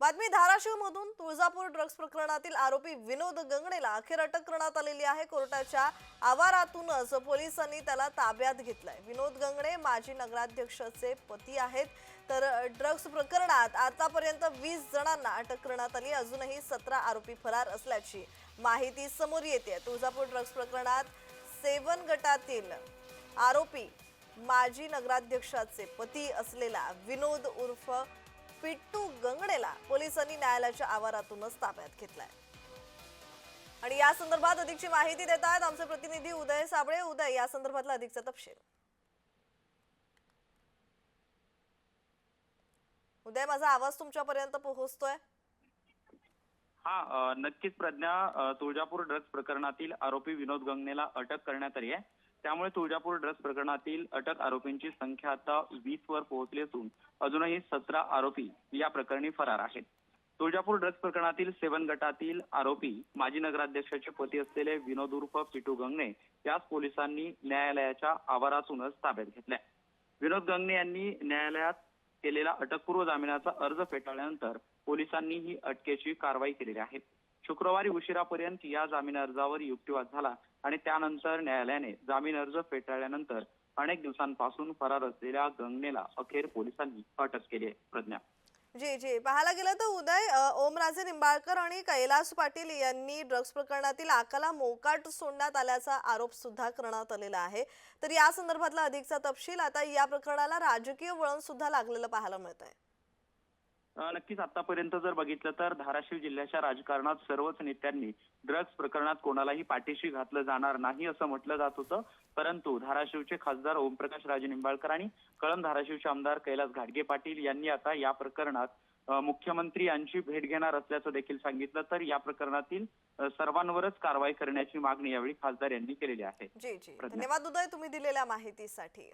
बातमी धाराशिव मधून तुळजापूर ड्रग्ज प्रकरणातील आरोपी विनोद गंगडेला अखेर अटक करण्यात आलेली आहे. कोर्टाच्या आवारातूनच पोलिसांनी त्याला ताब्यात घेतलंय. विनोद गंगडे माजी नगराध्यक्षाचे पती आहेत. तर ड्रग्ज प्रकरणात आतापर्यंत वीस जणांना अटक करण्यात आली. अजूनही सतरा आरोपी फरार असल्याची माहिती समोर येते. तुळजापूर ड्रग्ज प्रकरणात सेवन गटातील आरोपी माजी नगराध्यक्षाचे पती असलेला विनोद उर्फ पिट्टू गंगडेला पोलिसांनी न्यायालयाच्या आवारातूनच ताब्यात घेतलाय. आणि या संदर्भात अधिकची माहिती देत आहेत आमचे प्रतिनिधी उदय साबळे. उदय या संदर्भातला अधिकचा तपशील. उदय माझा आवाज तुमच्यापर्यंत पोहोचतोय? हा नक्कीच प्रज्ञा तुळजापूर ड्रग्ज प्रकरणातील आरोपी विनोद गंगनेला अटक करण्यात आली आहे. त्यामुळे तुळजापूर ड्रग्ज प्रकरणातील अटक आरोपींची संख्या आता वीस वर पोहोचली असून अजूनही सतरा आरोपी या प्रकरणी फरार आहेत. तुळजापूर ड्रग्ज प्रकरणातील सेवन गटातील आरोपी माजी नगराध्यक्षाचे पती असलेले विनोद उर्फ पिटू गंगणे याच पोलिसांनी न्यायालयाच्या आवारातूनच ताब्यात घेतल्या. विनोद गंगणे यांनी न्यायालयात केलेला अटकपूर्व जामिनाचा अर्ज फेटाळल्यानंतर पोलिसांनी ही अटकेची कारवाई केलेली आहे. शुक्रवारी उशिरापर्यंत या जामीन अर्जावर युक्तिवाद झाला आणि त्यानंतर न्यायालयाने जामीन अर्ज फेटाळल्यानंतर अनेक दिवसांपासून फरार असलेल्या गंगनेला अखेर पोलिसांनी अटक केली आहे. प्रज्ञा. जी जी. पाहायला गेलं तर उदय ओमराजे निंबाळकर आणि कैलास पाटील यांनी ड्रग्ज प्रकरणातील आकाला मोकाट सोडण्यात आल्याचा आरोप सुद्धा करण्यात आलेला आहे. तर या संदर्भातला अधिकचा तपशील. आता या प्रकरणाला राजकीय वळण सुद्धा लागलेलं पाहायला मिळत आहे नक्कीच आतापर्यंत जर बघितलं तर धाराशिव जिल्ह्याच्या राजकारणात सर्वच नेत्यांनी ड्रग्ज प्रकरणात कोणालाही पाठीशी घातलं जाणार नाही असं म्हटलं जात होतं. परंतु धाराशिवचे खासदार ओमप्रकाश राजे निंबाळकर आणि कळंब धाराशिवचे आमदार कैलास घाडगे पाटील यांनी आता या प्रकरणात मुख्यमंत्री यांची भेट घेणार असल्याचं देखील सांगितलं. तर या प्रकरणातील सर्वांवरच कारवाई करण्याची मागणी यावेळी खासदार यांनी केलेली आहे. धन्यवाद उदय तुम्ही दिलेल्या माहितीसाठी.